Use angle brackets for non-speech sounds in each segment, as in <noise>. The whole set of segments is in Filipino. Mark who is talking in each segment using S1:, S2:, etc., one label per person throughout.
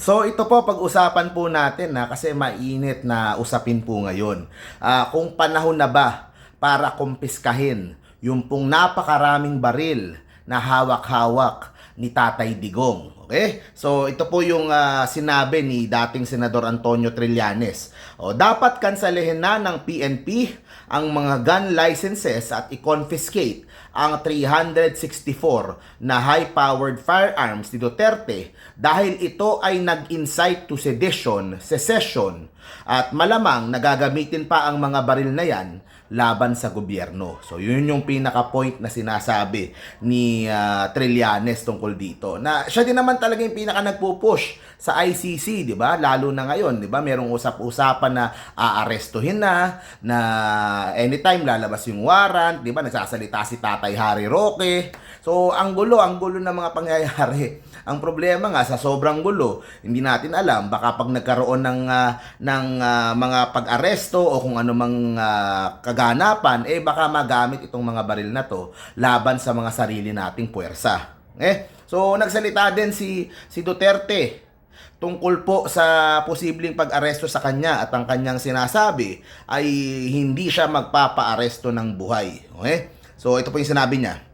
S1: So ito po pag-usapan po natin na kasi mainit na usapin po ngayon. Ah, kung panahon na ba para kumpiskahin yung pong napakaraming baril na hawak-hawak ni Tatay Digong. Okay? So ito po yung ah, sinabi ni dating Senador Antonio Trillanes. O, dapat kansalehin na ng PNP ang mga gun licenses at i-confiscate ang 364 na high-powered firearms ni Duterte dahil ito ay nag-incite to sedition, secession, at malamang nagagamitin pa ang mga baril na yan laban sa gobyerno. So yun yung pinaka-point na sinasabi ni ah, Trillanes tungkol dito. Na siya din naman talaga yung pinaka nagpo-push sa ICC, 'di ba? Lalo na ngayon, 'di ba? Merong usap-usapan na aarestuhin na na anytime lalabas yung warrant, 'di ba? Nagsasalita si Tatay Harry Roque. So ang gulo, ang gulo ng mga pangyayari. Ang problema nga sa sobrang gulo, hindi natin alam baka pag nagkaroon ng ah, ng ah, mga pag-aresto o kung ano mang ah, kaganapan, eh baka magamit itong mga baril na to laban sa mga sarili nating puwersa. Eh, so nagsalita din si si Duterte tungkol po sa posibleng pag-aresto sa kanya at ang kanyang sinasabi ay hindi siya magpapa-aresto ng buhay. Okay? So ito po yung sinabi niya.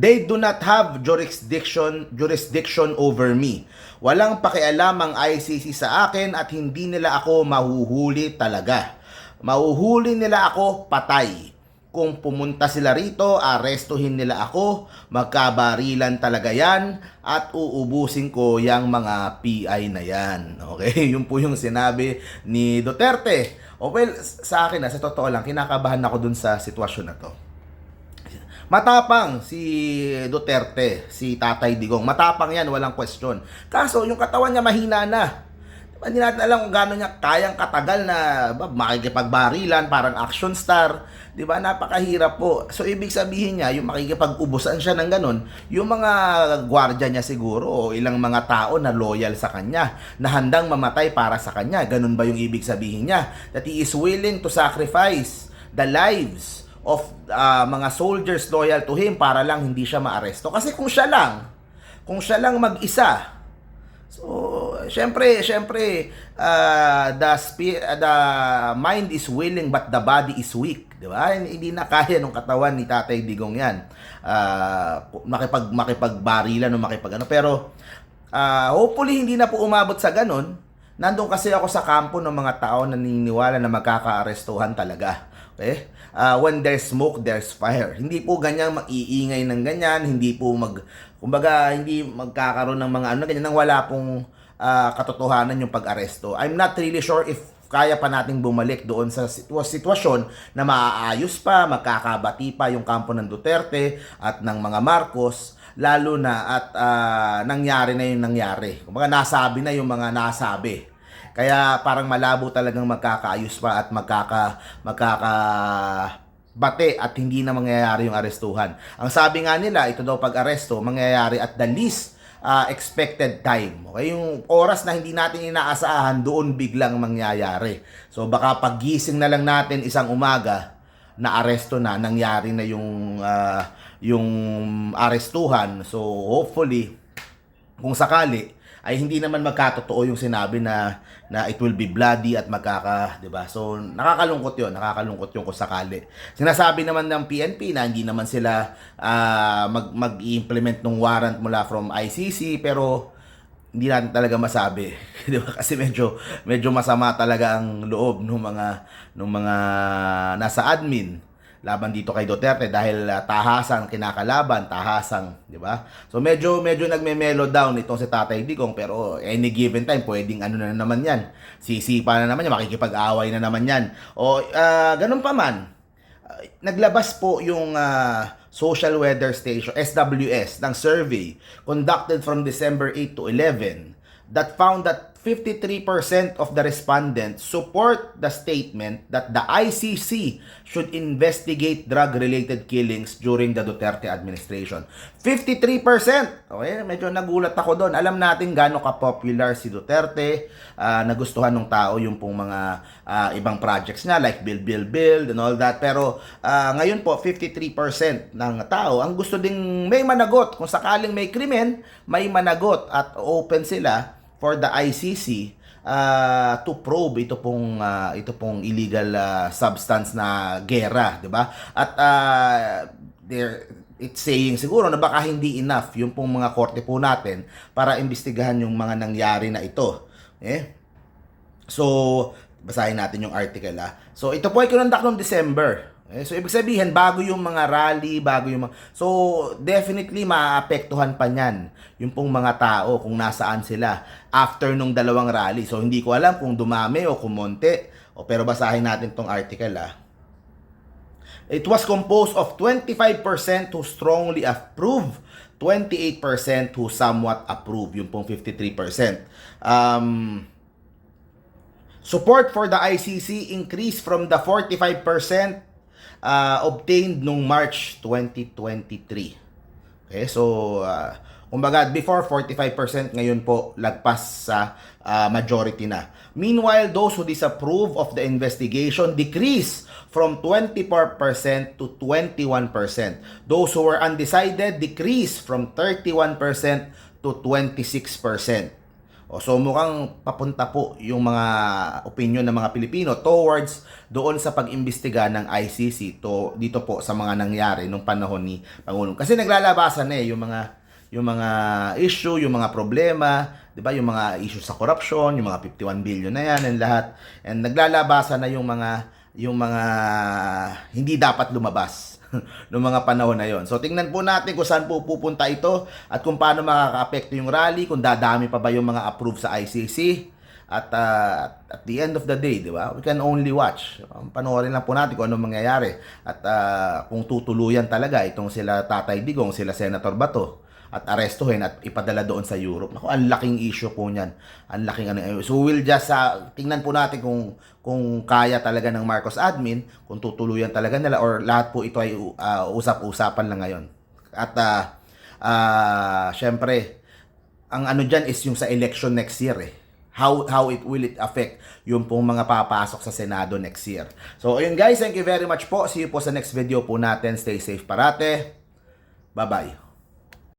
S1: They do not have jurisdiction jurisdiction over me. Walang pakialam ang ICC sa akin at hindi nila ako mahuhuli talaga. Mahuhuli nila ako patay. Kung pumunta sila rito, arestuhin nila ako, magkabarilan talaga yan, at uubusin ko yung mga PI na yan. <laughs> Okay? Yun po yung sinabi ni Duterte. O well, sa akin, na, sa totoo lang, kinakabahan ako dun sa sitwasyon na to. Matapang si Duterte, si Tatay Digong. Matapang yan, walang question. Kaso, yung katawan niya mahina na. Diba, Hindi natin alam kung gaano niya kayang katagal na ba, makikipagbarilan, parang action star. Di ba? Napakahirap po. So, ibig sabihin niya, yung makikipag-ubusan siya ng ganun, yung mga gwardya niya siguro, o ilang mga tao na loyal sa kanya, na handang mamatay para sa kanya. Ganun ba yung ibig sabihin niya? That he is willing to sacrifice the lives of ah, mga soldiers loyal to him para lang hindi siya maaresto. Kasi kung siya lang, kung siya lang mag-isa, so, syempre, syempre, ah, the, spi- ah, the mind is willing but the body is weak. Di ba? Hindi na kaya ng katawan ni Tatay Digong yan. Ah, makipag, makipagbarilan o makipag ano. Pero, ah, hopefully, hindi na po umabot sa ganun. Nandun kasi ako sa kampo ng mga tao na naniniwala na magkakaarestuhan talaga. Okay? Ah, when there's smoke, there's fire. Hindi po ganyan mag-iingay ng ganyan, hindi po mag kumbaga hindi magkakaroon ng mga ano ganyan nang wala pong ah, katotohanan yung pag-aresto. I'm not really sure if kaya pa nating bumalik doon sa sitwa- sitwasyon na maaayos pa, magkakabati pa yung kampo ng Duterte at ng mga Marcos, lalo na at ah, nangyari na yung nangyari. Kumbaga nasabi na yung mga nasabi. Kaya parang malabo talagang magkakaayos pa at magkaka magkaka bate at hindi na mangyayari yung arestuhan. Ang sabi nga nila, ito daw pag-aresto, mangyayari at the least uh, expected time. Okay, yung oras na hindi natin inaasahan, doon biglang mangyayari. So baka paggising na lang natin isang umaga, na aresto na, nangyari na yung ah, yung arestuhan. So hopefully kung sakali ay hindi naman magkatotoo yung sinabi na na it will be bloody at magkaka, 'di ba? So nakakalungkot 'yon, nakakalungkot 'yung kung sakali. Sinasabi naman ng PNP na hindi naman sila ah, mag mag-implement ng warrant mula from ICC pero hindi natin talaga masabi, <laughs> 'di ba? Kasi medyo medyo masama talaga ang loob ng mga ng mga nasa admin laban dito kay Duterte dahil uh, tahasan kinakalaban, tahasang, 'di ba? So medyo medyo nagme-mellow down itong si Tatay Digong pero any given time pwedeng ano na naman 'yan. Sisipa na naman 'yan, makikipag-away na naman 'yan. O ah, ganun pa man. ah, naglabas po yung ah, Social Weather Station SWS ng survey conducted from December 8 to 11 that found that 53% of the respondents support the statement that the ICC should investigate drug-related killings during the Duterte administration. 53%! Okay, medyo nagulat ako doon. Alam natin gaano ka-popular si Duterte, ah, nagustuhan ng tao yung pong mga ah, ibang projects niya like Build, Build, Build and all that. Pero ah, ngayon po, 53% ng tao ang gusto ding may managot. Kung sakaling may krimen, may managot at open sila for the ICC uh, to probe ito pong uh, ito pong illegal uh, substance na gera, 'di ba? At uh, there it's saying siguro na baka hindi enough yung pong mga korte po natin para imbestigahan yung mga nangyari na ito. Eh? So, basahin natin yung article ha. So, ito po ay kinondak noong December. Eh, so, ibig sabihin, bago yung mga rally, bago yung mga... So, definitely, maapektuhan pa niyan yung pong mga tao kung nasaan sila after nung dalawang rally. So, hindi ko alam kung dumami o kumonte. O, pero basahin natin tong article ha. It was composed of 25% who strongly approve, 28% who somewhat approve, yung pong 53%. Um, support for the ICC increased from the 45% uh, obtained nung March 2023. Okay, so uh, kumbaga before 45% ngayon po lagpas sa uh, majority na. Meanwhile, those who disapprove of the investigation decreased from 24% to 21%. Those who were undecided decreased from 31% to 26%. O, so mukhang papunta po yung mga opinion ng mga Pilipino towards doon sa pag-imbestiga ng ICC to dito po sa mga nangyari nung panahon ni Pangulong. Kasi naglalabasan na eh yung mga yung mga issue, yung mga problema, 'di ba? Yung mga issue sa corruption, yung mga 51 billion na yan and lahat. And naglalabasan na yung mga yung mga hindi dapat lumabas <laughs> noong mga panahon na yon. So tingnan po natin kung saan po pupunta ito at kung paano makaka-apekto yung rally, kung dadami pa ba yung mga approve sa ICC. At uh, at the end of the day, di ba? We can only watch. Um, panoorin lang po natin kung ano mangyayari. At uh, kung tutuluyan talaga itong sila Tatay Digong, sila Senator Bato at arestuhin at ipadala doon sa Europe. Naku, ang laking issue po niyan. Ang laking ano. So we'll just uh, tingnan po natin kung kung kaya talaga ng Marcos admin, kung tutuluyan talaga nila or lahat po ito ay uh, usap-usapan lang ngayon. At uh, uh, syempre, ang ano diyan is yung sa election next year eh. How how it will it affect yung pong mga papasok sa Senado next year. So ayun guys, thank you very much po. See you po sa next video po natin. Stay safe parate. Bye-bye.